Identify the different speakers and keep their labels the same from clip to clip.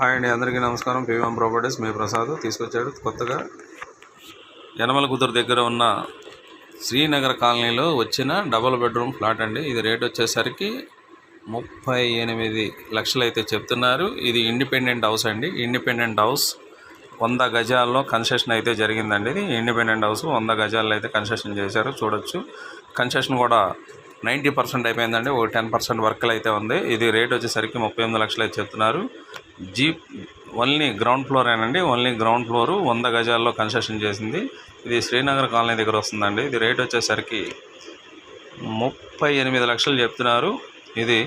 Speaker 1: Hi అండి అందరికీ నమస్కారం. పీవీఎం ప్రాపర్టీస్ మీ ప్రసాద్ తీసుకొచ్చాడు కొత్తగా. యనమల కుదురు దగ్గర ఉన్న శ్రీనగర్ కాలనీలో వచ్చిన డబుల్ బెడ్రూమ్ ఫ్లాట్ అండి. ఇది రేట్ వచ్చేసరికి ముప్పై ఎనిమిది లక్షలు అయితే చెప్తున్నారు. ఇది ఇండిపెండెంట్ హౌస్ అండి. ఇండిపెండెంట్ హౌస్ వంద గజాల్లో కన్సెషన్ అయితే జరిగిందండి. ఇది ఇండిపెండెంట్ హౌస్ వంద గజాల్లో అయితే కన్సెషన్ చేశారు. చూడొచ్చు. కన్సెషన్ కూడా నైంటీ పర్సెంట్ అయిపోయిందండి. ఒక టెన్ పర్సెంట్ వర్క్లు అయితే ఉంది. ఇది రేట్ వచ్చేసరికి ముప్పై ఎనిమిది లక్షలు అయితే చెప్తున్నారు. జీప్ ఓన్లీ గ్రౌండ్ ఫ్లోర్ ఏనండి. ఓన్లీ గ్రౌండ్ ఫ్లోరు వంద గజాల్లో కన్స్ట్రక్షన్ చేసింది. ఇది శ్రీనగర్ కాలనీ దగ్గర వస్తుందండి. ఇది రేట్ వచ్చేసరికి ముప్పై ఎనిమిది లక్షలు చెప్తున్నారు. ఇది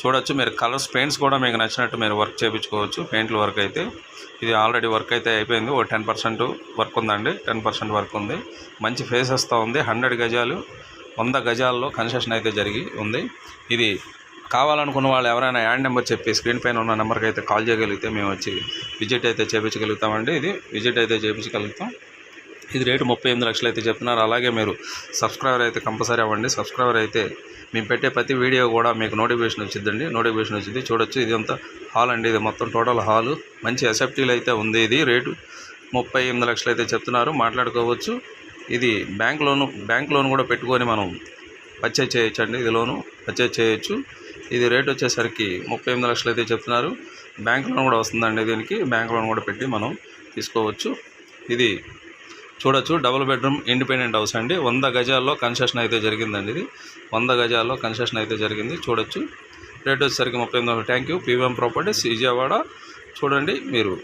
Speaker 1: చూడొచ్చు. మీరు కలర్స్ పెయింట్స్ కూడా మీకు నచ్చినట్టు మీరు వర్క్ చేయించుకోవచ్చు. పెయింట్ల వర్క్ అయితే. ఇది ఆల్రెడీ వర్క్ అయితే అయిపోయింది. ఒక టెన్ పర్సెంట్ వర్క్ ఉందండి. టెన్ పర్సెంట్ వర్క్ ఉంది. మంచి ఫేసెస్తో ఉంది. హండ్రెడ్ గజాలు. వంద గజాల్లో కన్స్ట్రక్షన్ అయితే జరిగి ఉంది. ఇది కావాలనుకున్న వాళ్ళు ఎవరైనా యాడ్ నెంబర్ చెప్పి స్క్రీన్ పైన ఉన్న నెంబర్కి అయితే కాల్ చేయగలిగితే మేము వచ్చి విజిట్ అయితే చేయించగలుగుతామండి ఇది విజిట్ అయితే చేయించగలుగుతాం ఇది రేటు ముప్పై ఎనిమిది లక్షలు అయితే చెప్తున్నారు. అలాగే మీరు సబ్స్క్రైబర్ అయితే కంపల్సరీ అవ్వండి. సబ్స్క్రైబర్ అయితే మేము పెట్టే ప్రతి వీడియో కూడా మీకు నోటిఫికేషన్ వచ్చిందండి నోటిఫికేషన్ వచ్చింది. చూడొచ్చు. ఇది అంతా హాల్ అండి. ఇది మొత్తం టోటల్ హాలు. మంచి ఎసెప్టీలు అయితే ఉంది. ఇది రేటు ముప్పై ఎనిమిది లక్షలు అయితే చెప్తున్నారు. మాట్లాడుకోవచ్చు. ఇది బ్యాంక్ లోను బ్యాంక్ లోన్ కూడా పెట్టుకొని మనం పర్చేజ్ చేయొచ్చండి. ఇది లోను పర్చేజ్ చేయొచ్చు. ఇది రేట్ వచ్చేసరికి ముప్పై ఎనిమిది లక్షలు అయితే చెప్తున్నారు. బ్యాంక్ లోన్ కూడా వస్తుందండి దీనికి. బ్యాంక్ లోన్ కూడా పెట్టి మనం తీసుకోవచ్చు. ఇది చూడొచ్చు. డబుల్ బెడ్రూమ్ ఇండిపెండెంట్ హౌస్ అండి. వంద గజాల్లో కన్స్ట్రక్షన్ అయితే జరిగిందండి ఇది. వంద గజాల్లో కన్స్ట్రక్షన్ అయితే జరిగింది. చూడొచ్చు. రేట్ వచ్చేసరికి ముప్పై ఎనిమిది thank you PVM properties Vijayawada. చూడండి మీరు.